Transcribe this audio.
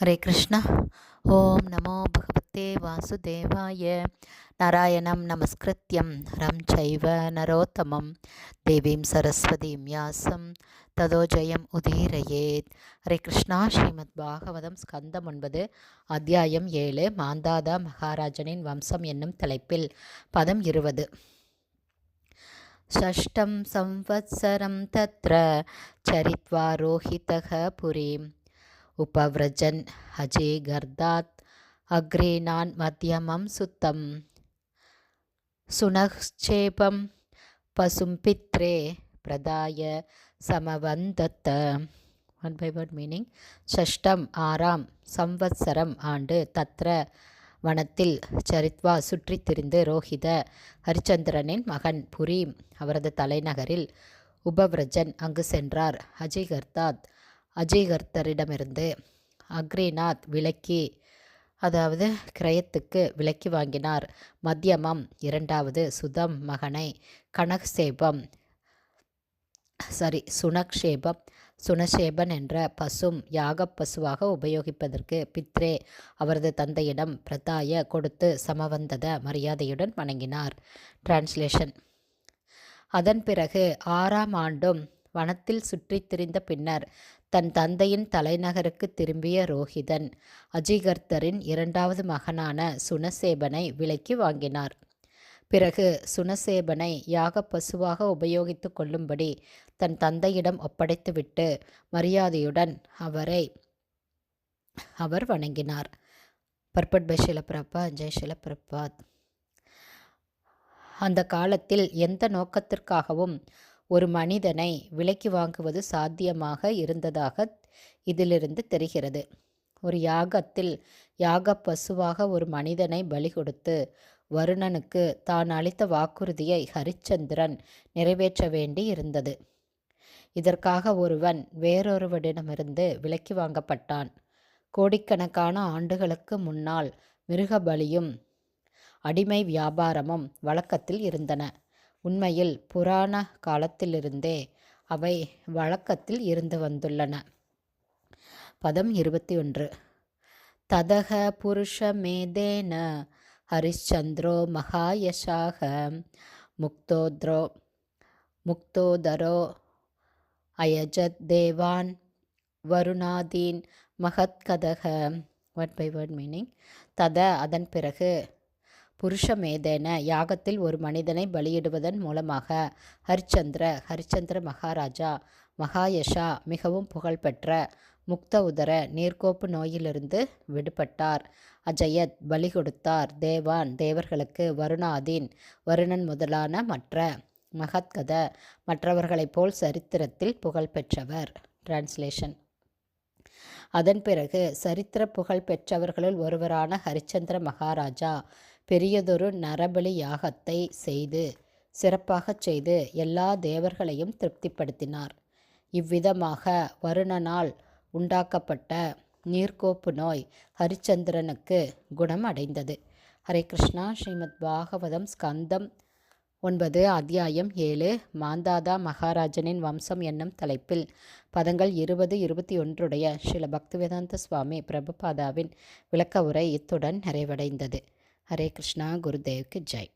ஹரே கிருஷ்ணா ஓம் நமோ பகவத்தே வாசுதேவாய நாராயணம் நமஸ்கிருத்யம் ரம் சைவ நரோத்தமம் தேவீம் சரஸ்வதீம் யாசம் ததோ ஜெயம் உதீரயேத் ஹரே கிருஷ்ணா ஸ்ரீமத் பாகவதம் ஸ்கந்தம் ஒன்பது அத்தியாயம் ஏழு மாந்தாதா மகாராஜனின் வம்சம் என்னும் தலைப்பில் பதம் இருபது षष्ठं संवत्सरं तत्र चरित्वा रोहितः ઉપવ્રજન હજે கர்தாத் અગ્રે நான் મધ્યમમ சுத்தம். சுனக்ஷேபம் પશુમ પિત્રે પ્રદાય સમવંદત ஒன் பை ஒன் மீனிங் ஷஷ்டம் ஆறாம் சம்வத்சரம் ஆண்டு தத்ர வனத்தில் சரித்வா சுற்றித் திரிந்து ரோஹித ஹரிச்சந்திரனின் மகன் புரி அவரது தலைநகரில் உபவ்ரஜன் அங்கு சென்றார். அஜய் கர்தாத் அஜய்கர்த்தரிடமிருந்து அக்ரிநாத் விலக்கி அதாவது கிரயத்துக்கு விலக்கி வாங்கினார். மத்தியமம் இரண்டாவது சுதம் மகனை கனக்சேபம் சாரி சுனக்ஷேபம் சுனசேபன் என்ற பசும் யாகப் பசுவாக உபயோகிப்பதற்கு பித்ரே அவரது தந்தையிடம் பிரதாய கொடுத்து சமவந்தத மரியாதையுடன் வணங்கினார். டிரான்ஸ்லேஷன் அதன் பிறகு ஆறாம் ஆண்டும் வனத்தில் சுற்றித் திரிந்த பின்னர் தன் தந்தையின் தலைநகருக்கு திரும்பிய ரோஹிதன் அஜிகர்த்தரின் இரண்டாவது மகனான சுனசேபனை விலைக்கு வாங்கினார். பிறகு சுனசேபனை யாக பசுவாக உபயோகித்து கொள்ளும்படி தன் தந்தையிடம் ஒப்படைத்துவிட்டு மரியாதையுடன் அவரை அவர் வணங்கினார். பர்பட் பை ஷிலப்பிரபா ஜெய் ஷிலப்பிரபாத். அந்த காலத்தில் எந்த நோக்கத்திற்காகவும் ஒரு மனிதனை விலைக்கு வாங்குவது சாத்தியமாக இருந்ததாக இதிலிருந்து தெரிகிறது. ஒரு யாகத்தில் யாக பசுவாக ஒரு மனிதனை பலி கொடுத்து வருணனுக்கு தான் அளித்த வாக்குறுதியை ஹரிச்சந்திரன் நிறைவேற்ற வேண்டி இருந்தது. இதற்காக ஒருவன் வேறொருவரிடமிருந்து விலக்கி வாங்கப்பட்டான். கோடிக்கணக்கான ஆண்டுகளுக்கு முன்னால் மிருக பலியும் அடிமை வியாபாரமும் வழக்கத்தில் இருந்தன. உண்மையில் புராண காலத்திலிருந்தே அவை வழக்கத்தில் இருந்து வந்துள்ளன. பதம் இருபத்தி ஒன்று ததக புருஷமேதேன ஹரிச்சந்திரோ மகாயசாக முக்தோத்ரோ முக்தோதரோ அயஜத் தேவான் வருணாதீன் மகத்கதக வட் பை வேர்ட் மீனிங் தத அதன் பிறகு புருஷமேதேன யாகத்தில் ஒரு மனிதனை பலியிடுவதன் மூலமாக ஹரிச்சந்திர ஹரிச்சந்திர மகாராஜா மகாயஷா மிகவும் புகழ்பெற்ற முக்த உதர நீர்க்கோப்பு நோயிலிருந்து விடுபட்டார். அஜயத் பலி கொடுத்தார். தேவான் தேவர்களுக்கு வருணாதீன் வருணன் முதலான மற்ற மகத்கத மற்றவர்களைப் போல் சரித்திரத்தில் புகழ்பெற்றவர் டிரான்ஸ்லேஷன் அதன் பிறகு சரித்திர புகழ் பெற்றவர்களுள் ஒருவரான ஹரிச்சந்திர மகாராஜா பெரியதொரு நரபலி யாகத்தை செய்து சிறப்பாகச் செய்து எல்லா தேவர்களையும் திருப்திப்படுத்தினார். இவ்விதமாக வருணனால் உண்டாக்கப்பட்ட நீர்க்கோப்பு நோய் ஹரிச்சந்திரனுக்கு குணம் அடைந்தது ஹரே கிருஷ்ணா. ஸ்ரீமத் பாகவதம் ஸ்கந்தம் ஒன்பது அத்தியாயம் ஏழு மாந்தாதா மகாராஜனின் வம்சம் என்னும் தலைப்பில் பதங்கள் இருபது இருபத்தி ஒன்றுடைய ஸ்ரீல பக்திவேதாந்த சுவாமி பிரபுபாதாவின் விளக்க உரை இத்துடன் நிறைவடைந்தது. ஹரே கிருஷ்ணா குருதேவ்க்கு ஜெய்